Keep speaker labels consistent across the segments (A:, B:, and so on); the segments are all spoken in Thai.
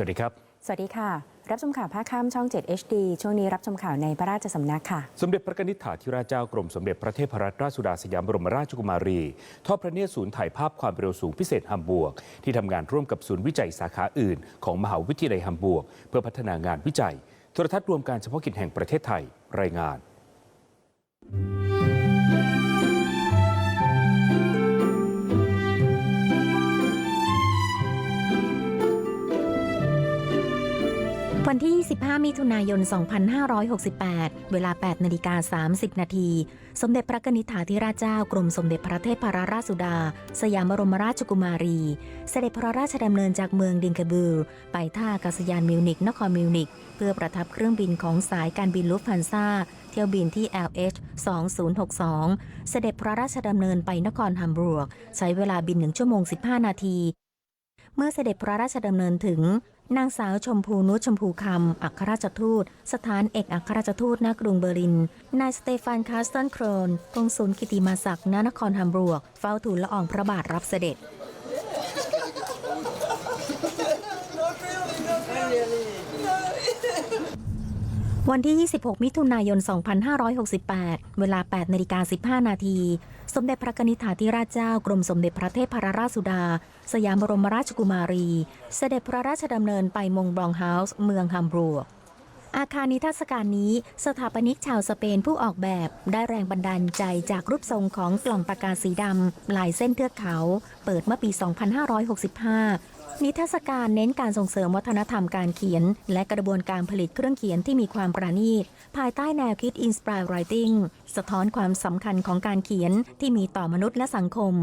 A: วัสดีครับ
B: สวัสดีค่ะ รับชมข่าวภาคค่ำช่อง 7 HD ช่วงนี้รับชมข่าวในพระราชสำนักค่ะ
A: สมเด็จพระนิธิถาธิราชเจ้ากรมสมเด็จพระเทพรัตนราชสุดาสยามบรมราชกุมารี ทอดพระเนตรศูนย์ถ่ายภาพความเร็วสูงพิเศษฮัมบวก ที่ทำงานร่วมกับศูนย์วิจัยสาขาอื่น ของมหาวิทยาลัยฮัมบวก เพื่อพัฒนางานวิจัย โทรทัศน์รวมการเฉพาะกิจแห่งประเทศไทยรายงาน
C: มิถุนายน 2568 เวลา 8 นาฬิกา 30 นาที สมเด็จพระนิธิาธิราชเจ้ากรมสมเด็จพระเทพรราชสุดา สยามบรมราชกุมารี เสด็จพระราชดำเนินจากเมืองดิงคาบูร์ไปท่าอากาศยานมิวนิกนครมิวนิกเพื่อประทับเครื่องบินของสายการบินลุฟฮันซาเที่ยวบินที่ LH 2062 เสด็จพระราชดำเนินไปนครฮัมบูร์ก ใช้เวลาบิน 1 ชั่วโมง 15 นาที เมื่อเสด็จพระราชดำเนินถึง นางสาวชมพูนุชชมพูคำ อัครราชทูต สถานเอกอัครราชทูตณกรุงเบอร์ลิน นายสเตฟานคาสตันโครนกงสุลกิติมาศักดิ์ณนครฮัมบูร์กเฝ้าทูลละอองพระบาทรับเสด็จ วันที่ 26 มิถุนายน 2568 เวลา 8นาฬิกา15 นาที สมเด็จพระนิธิาธิราชเจ้ากรมสมเด็จพระเทพรราชสุดา สยามบรมราชกุมารี เสด็จพระราชดำเนินไปมงบลองเฮาส์ เมืองฮัมบูร์กอาคารนิทรรศการนี้สถาปนิกชาวสเปนผู้ออกแบบ ได้แรงบันดาลใจจากรูปทรงของกล่องปากกาสีดำลายเส้นเทือกเขา เปิดเมื่อปี 2565 นิทรรศการเน้นการส่งเสริมวัฒนธรรมการเขียน และกระบวนการผลิตเครื่องเขียนที่มีความประณีต ภายใต้แนวคิด Inspire Writing สะท้อนความสำคัญของการเขียนที่มีต่อมนุษย์และสังคม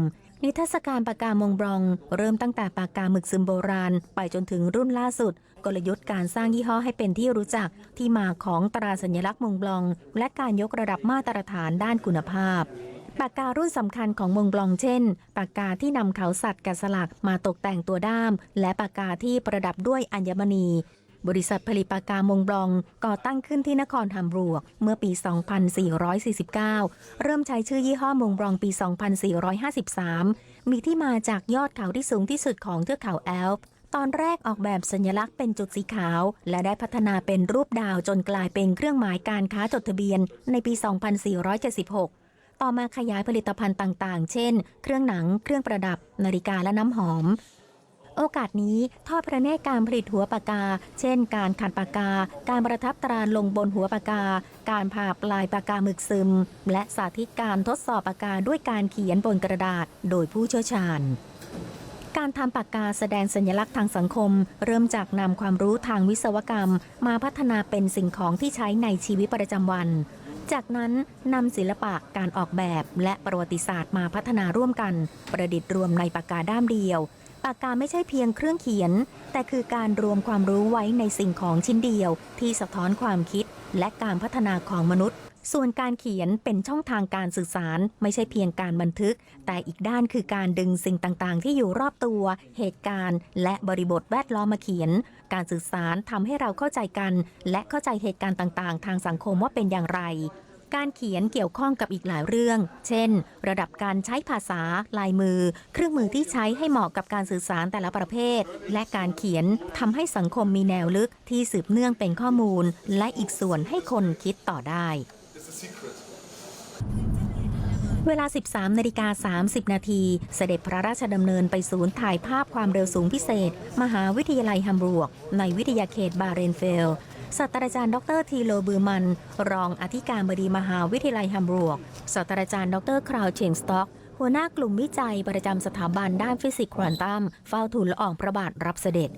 C: นิทรรศการปากกามงบรอง เริ่มตั้งแต่ปากกาหมึกซึมโบราณ ไปจนถึงรุ่นล่าสุด กลยุทธ์การสร้างยี่ห้อให้เป็นที่รู้จักที่มาของตราสัญลักษณ์มงบลอง และการยกระดับมาตรฐานด้านคุณภาพ ปากการุ่นสำคัญของมงบลองเช่น ปากกาที่นำเขาสัตว์แกะสลักมาตกแต่งตัวด้าม และปากกาที่ประดับด้วยอัญมณี บริษัทผลิตปากกามงบลองก่อตั้งขึ้นที่นครฮัมบูร์กเมื่อปี 2449 เริ่มใช้ชื่อยี่ห้อมงบลองปี 2453 มีที่มาจากยอดเขาที่สูงที่สุดของเทือกเขาแอลป์ตอนแรกออกแบบสัญลักษณ์เป็นจุดสีขาว และได้พัฒนาเป็นรูปดาวจนกลายเป็นเครื่องหมายการค้าจดทะเบียนในปี 2476 ต่อมาขยายผลิตภัณฑ์ต่างๆ เช่น เครื่องหนัง เครื่องประดับ นาฬิกาและน้ำหอม โอกาสนี้ทอดพระเนตรการผลิตหัวปากกา เช่น การขัดปากกา การประทับตราลงบนหัวปากกา การผ่าปลายปากกาหมึกซึม และสาธิตการทดสอบปากกาด้วยการเขียนบนกระดาษ โดยผู้เชี่ยวชาญการทำปากกาแสดงสัญลักษณ์ทางสังคม เริ่มจากนำความรู้ทางวิศวกรรม มาพัฒนาเป็นสิ่งของที่ใช้ในชีวิตประจำวัน จากนั้นนำศิลปะการออกแบบและประวัติศาสตร์มาพัฒนาร่วมกัน ประดิษฐ์รวมในปากกาด้ามเดียว ปากกาไม่ใช่เพียงเครื่องเขียน แต่คือการรวมความรู้ไว้ในสิ่งของชิ้นเดียว ที่สะท้อนความคิดและการพัฒนาของมนุษย์ ส่วนการเขียนเป็นช่องทางการสื่อสารไม่ใช่เพียงการบันทึก แต่อีกด้านคือการดึงสิ่งต่างๆ ที่อยู่รอบตัว เหตุการณ์ และบริบทแวดล้อมมาเขียน การสื่อสารทำให้เราเข้าใจกัน และเข้าใจเหตุการณ์ต่างๆ ทางสังคมว่าเป็นอย่างไรการเขียนเกี่ยวข้องกับอีกหลายเรื่อง เช่น ระดับการใช้ภาษา ลายมือ เครื่องมือที่ใช้ให้เหมาะกับการสื่อสารแต่ละประเภท และการเขียนทำให้สังคมมีแนวลึกที่สืบเนื่องเป็นข้อมูล และอีกส่วนให้คนคิดต่อได้ เวลา 13นาฬิกา30 นาที เสด็จพระราชดำเนินไปศูนย์ถ่ายภาพความเร็วสูงพิเศษ มหาวิทยาลัยฮัมบูร์ก ในวิทยาเขตบาเรนเฟลศาสตราจารย์ดรทีโลบือมัน รองอธิการบดีมหาวิทยาลัยฮัมบูร์กศาสตราจารย์ดรคราวเชงสต็อกหัวหน้ากลุ่มวิจัยประจำสถาบันด้านฟิสิกส์ควอนตัมเฝ้าทูลละอองพระบาทรับเสด็จ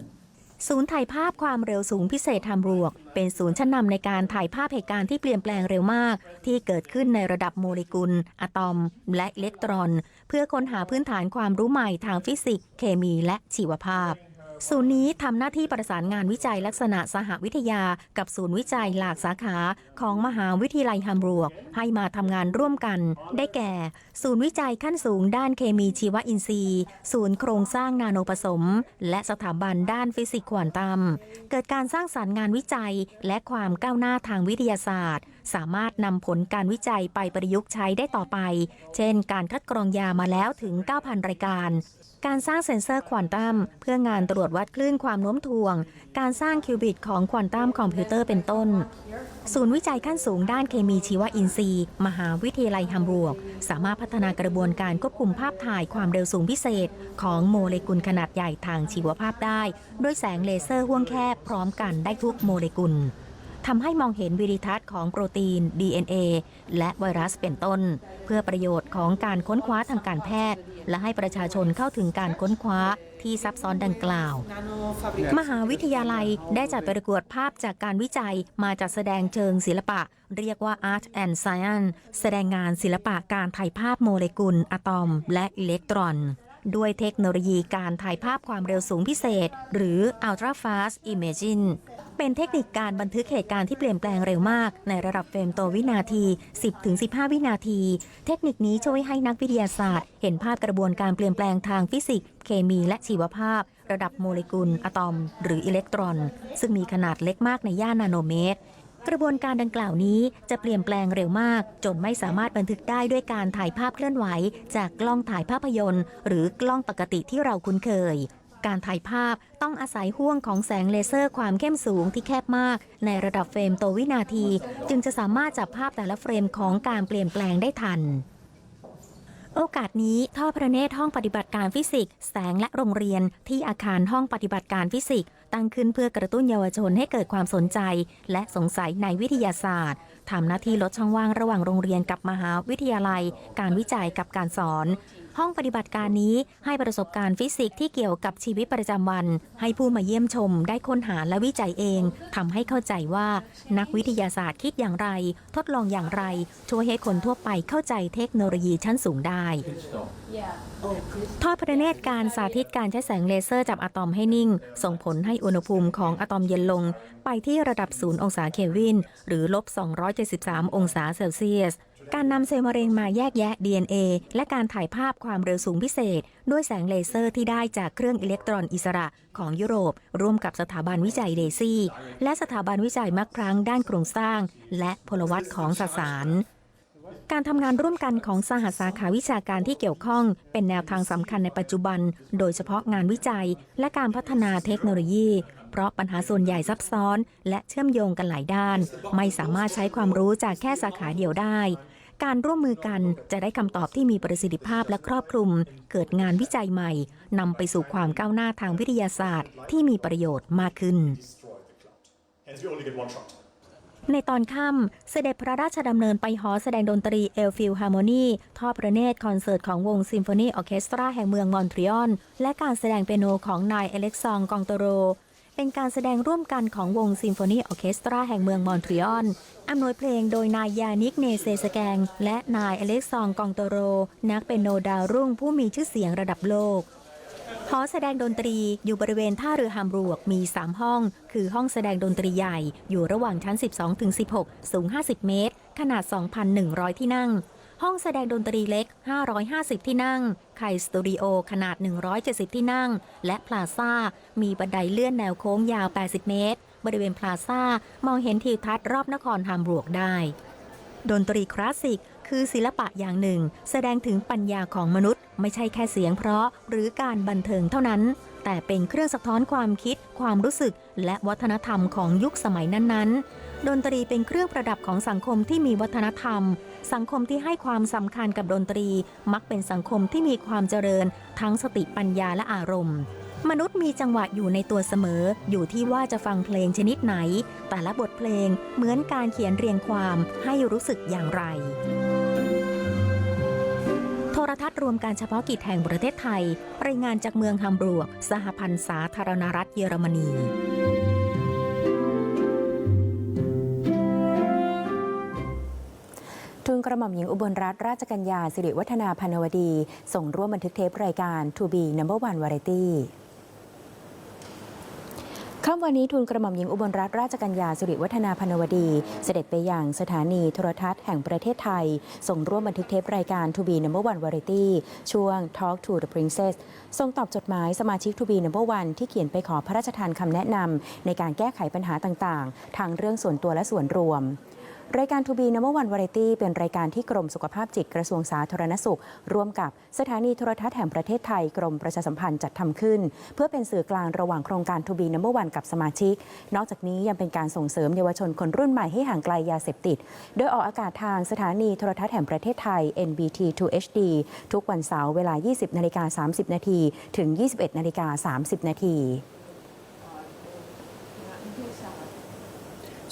C: ศูนย์ถ่ายภาพความเร็วสูงพิเศษฮัมบูร์กเป็นศูนย์ชั้นนำในการถ่ายภาพเหตุการณ์ที่เปลี่ยนแปลงเร็วมาก ที่เกิดขึ้นในระดับโมเลกุล อะตอม และอิเล็กตรอน เพื่อค้นหาพื้นฐานความรู้ใหม่ทางฟิสิกส์ เคมีและชีวภาพ ศูนย์นี้ทำหน้าที่ประสานงานวิจัยลักษณะสหวิทยา กับศูนย์วิจัยหลากสาขาของมหาวิทยาลัยฮัมบูร์กให้มาทำงานร่วมกัน ได้แก่ ศูนย์วิจัยขั้นสูงด้านเคมีชีวอินทรีย์ ศูนย์โครงสร้างนาโนผสม และสถาบันด้านฟิสิกส์ควอนตัม เกิดการสร้างสารรค์งานวิจัยและความก้าวหน้าทางวิทยาศาสตร์ สามารถนำผลการวิจัยไปประยุกต์ใช้ได้ต่อไป เช่น การคัดกรองยามาแล้วถึง 9,000 รายการ การสร้างเซ็นเซอร์ควอนตัมเพื่องานตรวจวัดคลื่นความโน้มถ่วง การสร้างคิวบิตของควอนตัมคอมพิวเตอร์เป็นต้น ศูนย์วิจัยขั้นสูงด้านเคมีชีวอินทรีย์ มหาวิทยาลัยฮัมบูร์กสามารถพัฒนากระบวนการควบคุมภาพถ่ายความเร็วสูงพิเศษ ของโมเลกุลขนาดใหญ่ทางชีวภาพได้ ด้วยแสงเลเซอร์ห่วงแคบพร้อมกันได้ทุกโมเลกุล ทำให้มองเห็นวิดิทัศน์ของโปรตีน DNA และไวรัสเป็นต้น เพื่อประโยชน์ของการค้นคว้าทางการแพทย์ และให้ประชาชนเข้าถึงการค้นคว้าที่ซับซ้อนดังกล่าว มหาวิทยาลัยได้จัดประกวดภาพจากการวิจัยมาจัดแสดงเชิงศิลปะ เรียกว่า Art and Science แสดงงานศิลปะการถ่ายภาพโมเลกุลอะตอม และอิเล็กตรอน ด้วยเทคโนโลยีการถ่ายภาพความเร็วสูงพิเศษ หรือ Ultra Fast Imaging เป็นเทคนิคการบันทึกเหตุการณ์ที่เปลี่ยนแปลงเร็วมาก ในระดับเฟรมต่อวินาที 10-15 วินาที เทคนิคนี้ช่วยให้นักวิทยาศาสตร์ เห็นภาพกระบวนการเปลี่ยนแปลงทางฟิสิกส์ เคมีและชีวภาพ ระดับโมเลกุลอะตอม หรืออิเล็กตรอน ซึ่งมีขนาดเล็กมากในย่านนาโนเมตร กระบวนการดังกล่าวนี้จะเปลี่ยนแปลงเร็วมาก จนไม่สามารถบันทึกได้ด้วยการถ่ายภาพเคลื่อนไหว จากกล้องถ่ายภาพยนตร์ หรือกล้องปกติที่เราคุ้นเคย การถ่ายภาพต้องอาศัยห่วงของแสงเลเซอร์ความเข้มสูงที่แคบมาก ในระดับเฟรมต่อวินาที จึงจะสามารถจับภาพแต่ละเฟรมของการเปลี่ยนแปลงได้ทันโอกาสนี้ท่อพระเนตรห้องปฏิบัติการฟิสิกส์แสงและโรงเรียนที่อาคารห้องปฏิบัติการฟิสิกส์ ตั้งขึ้นเพื่อกระตุ้นเยาวชนให้เกิดความสนใจ และสงสัยในวิทยาศาสตร์ทำหน้าที่ลดช่องว่างระหว่างโรงเรียนกับมหาวิทยาลัย การวิจัยกับการสอน ห้องปฏิบัติการนี้ให้ประสบการณ์ฟิสิกส์ที่เกี่ยวกับชีวิตประจำวัน ให้ผู้มาเยี่ยมชมได้ค้นหาและวิจัยเองทำให้เข้าใจว่า นักวิทยาศาสตร์คิดอย่างไร ทดลองอย่างไร ช่วยให้คนทั่วไปเข้าใจเทคโนโลยีชั้นสูงได้ทอดพระเนตรการสาธิตการใช้แสงเลเซอร์จับอะตอมให้นิ่ง ส่งผลให้อุณหภูมิของอะตอมเย็นลง ไปที่ระดับ 0 องศาเคลวิน หรือลบ 273 องศาเซลเซียส การนำเซลล์มะเร็งมาแยกแยะ DNA และการถ่ายภาพความเร็วสูงพิเศษ ด้วยแสงเลเซอร์ที่ได้จากเครื่องอิเล็กตรอนอิสระของยุโรป ร่วมกับสถาบันวิจัยเดซี่ และสถาบันวิจัยมักครั้งด้านโครงสร้าง และพลวัตของสสารการทำงานร่วมกันของสหสาขาวิชาการที่เกี่ยวข้อง เป็นแนวทางสำคัญในปัจจุบัน โดยเฉพาะงานวิจัย และการพัฒนาเทคโนโลยี เพราะปัญหาส่วนใหญ่ซับซ้อน และเชื่อมโยงกันหลายด้าน ไม่สามารถใช้ความรู้จากแค่สาขาเดียวได้ การร่วมมือกันจะได้คำตอบที่มีประสิทธิภาพและครอบคลุม เกิดงานวิจัยใหม่นำไปสู่ความก้าวหน้าทางวิทยาศาสตร์ ที่มีประโยชน์มากขึ้น ในตอนค่ำเสด็จพระราชดำเนินไปหอแสดงดนตรีเอลฟิลฮาร์โมนีทอดพระเนตรคอนเสิร์ตของวงซิมโฟนีออเคสตราแห่งเมืองมอนทรีออลและการแสดงเปียโนของนายเอเล็กซองกองโตโร เป็นการแสดงร่วมกันของวงซิมโฟนีออเคสตราแห่งเมืองมอนทรีออลอำนวยเพลงโดยนายยานิกเนเซสแกง และนายอเล็กซองกองโตโร นักเปียโนดาวรุ่งผู้มีชื่อเสียงระดับโลกหอแสดงดนตรีอยู่บริเวณท่าเรือฮัมบูร์กมี 3 ห้อง คือห้องแสดงดนตรีใหญ่อยู่ระหว่างชั้น 12ถึง16 สูง 50 เมตร ขนาด 2,100 ที่นั่ง ห้องแสดงดนตรีเล็ก 550 ที่นั่งไคสตูดิโอขนาด 170 ที่นั่ง และพลาซ่า มีบันไดเลื่อนแนวโค้งยาว 80 เมตร บริเวณพลาซ่ามองเห็นทิวทัศน์รอบนครฮัมบูร์กได้ ดนตรีคลาสสิกคือศิลปะอย่างหนึ่ง แสดงถึงปัญญาของมนุษย์ ไม่ใช่แค่เสียงเพราะหรือการบันเทิงเท่านั้น แต่เป็นเครื่องสะท้อนความคิด ความรู้สึก และวัฒนธรรมของยุคสมัยนั้นๆ ดนตรีเป็นเครื่องประดับของสังคมที่มีวัฒนธรรม สังคมที่ให้ความสำคัญกับดนตรี มักเป็นสังคมที่มีความเจริญ ทั้งสติปัญญาและอารมณ์ มนุษย์มีจังหวะอยู่ในตัวเสมอ อยู่ที่ว่าจะฟังเพลงชนิดไหน แต่ละบทเพลงเหมือนการเขียนเรียงความให้รู้สึกอย่างไรโทรทัศน์รวมการเฉพาะกิจแห่งประเทศไทย รายงานจากเมืองฮัมบูร์กสหพันธ์สาธารณรัฐเยอรมนี
B: กระหม่อมหญิงอุบลรัตนราชกัญญาสิริวัฒนาพันวดี ส่งร่วมบันทึกเทปรายการ To Be Number One Variety ค่ำวันนี้ทูลกระหม่อมหญิงอุบลรัตนราชกัญญาสิริวัฒนาพนวดี เสด็จไปยังสถานีโทรทัศน์แห่งประเทศไทย ส่งร่วมบันทึกเทปรายการ To Be Number One Variety ช่วง Talk to the Princess ส่งตอบจดหมายสมาชิก To Be Number One ที่เขียนไปขอพระราชทานคำแนะนำในการแก้ไขปัญหาต่างๆ ทางเรื่องส่วนตัวและส่วนรวม รายการทูบีนัมเบอร์วันวาไรตี้เป็นรายการที่กรมสุขภาพจิตกระทรวงสาธารณสุข ร่วมกับสถานีโทรทัศน์แห่งประเทศไทยกรมประชาสัมพันธ์จัดทำขึ้น เพื่อเป็นสื่อกลางระหว่างโครงการทูบีนัมเบอร์วันกับสมาชิก นอกจากนี้ยังเป็นการส่งเสริมเยาวชนคนรุ่นใหม่ให้ห่างไกลยาเสพติด โดยออกอากาศทางสถานีโทรทัศน์แห่งประเทศไทย NBT 2 HD ทุกวันเสาร์เวลา 20นาฬิกา30 นาทีถึง 21นาฬิกา30 นาที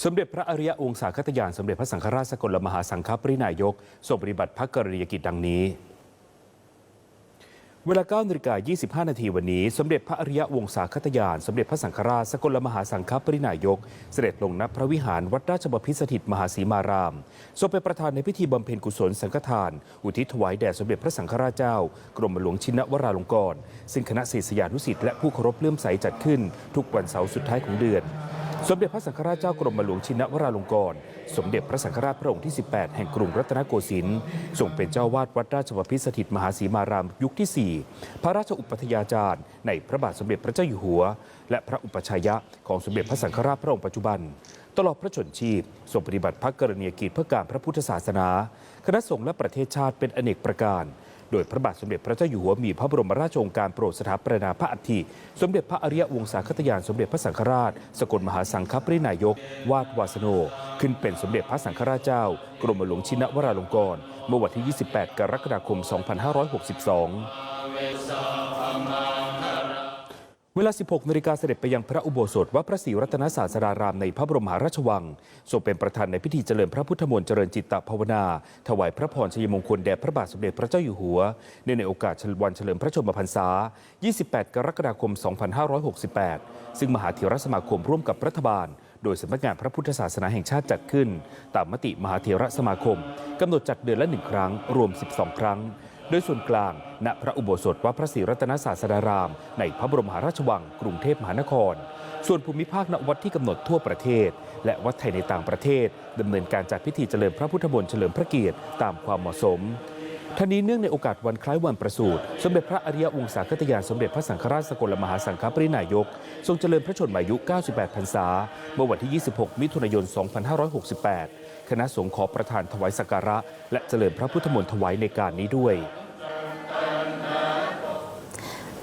A: สมเด็จพระอริยวงศาคตยานสมเด็จพระสังฆราชสกลมหาสังฆปรินายกทรงปฏิบัติพระกรณียกิจดังนี้ เวลา9นาฬิกา25 นาทีวันนี้ สมเด็จพระอริยวงศาคตยาน สมเด็จพระสังฆราชสกลมหาสังฆปรินายก เสด็จลงณพระวิหารวัดราชบพิตรสถิตมหาสีมาราม ทรงเป็นประธานในพิธีบำเพ็ญกุศลสังฆทาน อุทิศถวายแด่สมเด็จพระสังฆราชเจ้า กรมหลวงชินวราลงกรณ์ซึ่งคณะศิษยานุศิษย์และผู้เคารพเลื่อมใสจัดขึ้น ทุกวันเสาร์สุดท้ายของเดือน สมเด็จพระสังฆราชเจ้ากรมหลวงชินวราลงกรณ์สมเด็จพระสังฆราชพระองค์ที่ 18 แห่งกรุงรัตนโกสินทร์ทรงเป็นเจ้าวาดวัดราชบพิสถิตมหาสีมารามยุคที่ 4 พระราชอุปัฏยาจารย์ ในพระบาทสมเด็จพระเจ้าอยู่หัว และพระอุปชัยยะของสมเด็จพระสังฆราชพระองค์ปัจจุบัน ตลอดพระชนชีพทรงปฏิบัติพระกรณียกิจเพื่อการพระพุทธศาสนา คณะสงฆ์และประเทศชาติเป็นอเนกประการ โดยพระบาทสมเด็จพระเจ้าอยู่หัวมีพระบรมราชโองการโปรดสถาปนาพระอัฐิสมเด็จพระอริยวงศาคตยานสมเด็จพระสังฆราช สกลมหาสังฆปรินายก วาดวาสโน ขึ้นเป็นสมเด็จพระสังฆราชเจ้า กรมหลวงชินวราลงกรณ์เมื่อวันที่ 28 กรกฎาคม 2562 เวลา 16นาฬิกาเสด็จไปยังพระอุโบสถวัดพระศรีรัตนศาสดารามในพระบรมหาราชวังทรงเป็นประธานในพิธีเจริญพระพุทธมนต์เจริญจิตตภาวนา ถวายพระพรชัยมงคลแด่พระบาทสมเด็จพระเจ้าอยู่หัวเนื่องในโอกาสวันเฉลิมพระชนมพรรษา 28 กรกฎาคม 2568 ซึ่งมหาเถรสมาคมร่วมกับรัฐบาลโดยสำนักงานพระพุทธศาสนาแห่งชาติจัดขึ้น ตามมติมหาเถรสมาคมกำหนดจัดเดือนละหนึ่งครั้ง รวม 12 ครั้ง โดยส่วนกลาง ณพระอุโบสถวัดพระศรีรัตนศาสดาราม ในพระบรมหาราชวังกรุงเทพมหานคร ส่วนภูมิภาคณวัดที่กำหนดทั่วประเทศ และวัดไทยในต่างประเทศดำเนินการจัดพิธีเจริญพระพุทธมนต์เฉลิมพระเกียรติตามความเหมาะสมท่านี้เนื่องในโอกาสวันคล้ายวันประสูติ สมเด็จพระอริยวงศาคตยานสมเด็จพระสังฆราชสกลมหาสังฆปรินายก ทรงเจริญพระชนมายุ 98 พรรษา เมื่อวันที่ 26 มิถุนายน 2568 คณะสงฆ์ขอประทานถวายสักการะ และเจริญพระพุทธมนต์ถวายในการนี้ด้วย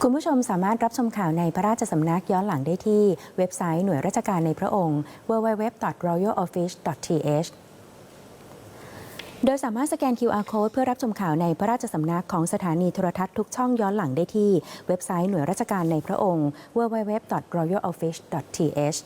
B: คุณผู้ชมสามารถรับชมข่าวในพระราชสำนักย้อนหลังได้ที่เว็บไซต์หน่วยราชการในพระองค์ www.royaloffice.th โดยสามารถสแกน QR code เพื่อรับชมข่าวในพระราชสำนักของสถานีโทรทัศน์ทุกช่องย้อนหลังได้ที่เว็บไซต์หน่วยราชการในพระองค์ www.royaloffice.th